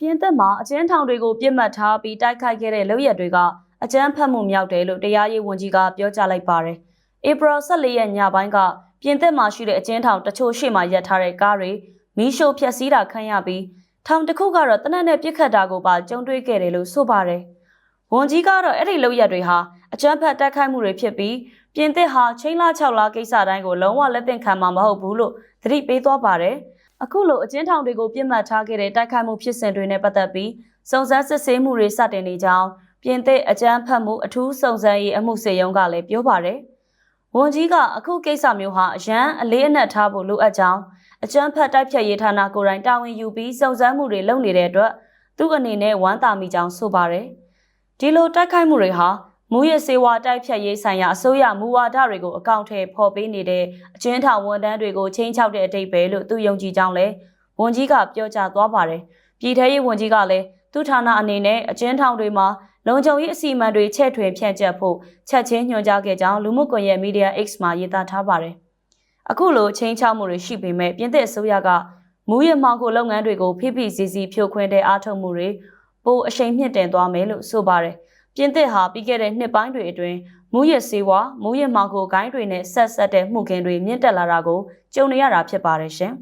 ပြင်သစ်မှာအကျဉ်းထောင်တွေကိုပြစ်မှတ်ထားပြီးတိုက်ခိုက်ခဲ့တဲ့လုပ်ရက်တွေကအကြမ်းဖက်မှုမြောက်တယ်လို့တရားရေးဝန်ကြီးကပြောကြားလိုက်ပါတယ်။ဧပြီ14ရက်ညပိုင်းကပြင်သစ်မှာရှိတဲ့အကျဉ်းထောင်တချို့ရှေ့မှာရပ်ထားတဲ့ကားတွေမီးရှို့ဖျက်ဆီးတာခံရပြီးထောင်တစ်ခုကတော့တနက်နဲ့ပြစ်ခတ်တာကိုပါကြုံတွေ့ခဲ့တယ်လို့ဆိုပါတယ်။ဝန်ကြီးကတော့အဲ့ဒီလုပ်ရက်တွေဟာအကြမ်းဖက်တိုက်ခိုက်မှုတွေဖြစ်ပြီးပြင်သစ်ဟာချင်းလာ6လကိစ္စတိုင်းကိုလုံးဝလက်သင့်ခံမှာမဟုတ်ဘူးလို့သတိပေးသွားပါတယ်။ အခုလိုအကျဉ်းထောင်တွေကိုပြစ်မှတ်ထားခဲ့တဲ့တိုက်ခိုက်မှုဖြစ်စဉ်တွေနဲ့ပတ်သက်ပြီးစုံစမ်းစစ်ဆေးမှုတွေစတင်နေကြောင်းပြင်သစ်အကြမ်းဖက်မှုအထူးစုံစမ်းရေးအမှုစစ်ရုံးကလည်းပြောပါတယ်။ဝန်ကြီးကအခုကိစ္စမျိုးဟာအရန်အလေးအနက်ထားဖို့လိုအပ်ကြောင်းအကြမ်းဖက်တိုက်ဖြတ်ရေးဌာနကိုယ်တိုင်တာဝန်ယူပြီးစုံစမ်းမှုတွေလုပ်နေတဲ့အတွက်သူ့အနေနဲ့ဝမ်းသာမိကြောင်းဆိုပါတယ်။ဒီလိုတိုက်ခိုက်မှုတွေဟာ မူရစေဝါတိုက်ဖြတ်ရေးဆိုင်ရာအစိုးရမူဝါဒတွေကိုအကောင့်ထဲပေါ်ပေးနေတဲ့အကျဉ်းထောင်ဝန်ထမ်းတွေကိုချင်းချောက်တဲ့အတိတ်ပဲလို့သူယုံကြည်ကြောင်းလဲဝန်ကြီးကပြောကြားသွားပါတယ်။ပြည်ထရေးဝန်ကြီးကလည်းသူဌာနအနေနဲ့အကျဉ်းထောင်တွေမှာလုံခြုံရေးအစီအမံတွေချဲ့ထွင်ဖြန့်ကျက်ဖို့ချက်ချင်းညွှန်ကြားခဲ့ကြောင်းလူမှုကွန်ရက်မီဒီယာ X မှာရေးသားထားပါတယ်။အခုလိုချင်းချောက်မှုတွေရှိပေမဲ့ပြင်သစ်အစိုးရကမူရမောင်ကိုလုပ်ငန်းတွေကိုဖိဖိစီစီဖြိုခွင်းတဲ့အားထုတ်မှုတွေပိုအရှိန်မြင့်တင်သွားမယ်လို့ဆိုပါတယ်။ ပြင်သစ်ဟာပြီးခဲ့တဲ့နှစ်ပိုင်းတွေအတွင်းမူရစေဝါမူရမောင်ကိုဂိုင်းတွေနဲ့ဆက်ဆက်တဲ့မှုခင်းတွေမြင့်တက်လာတာကိုကြုံနေရတာဖြစ်ပါတယ်ရှင်။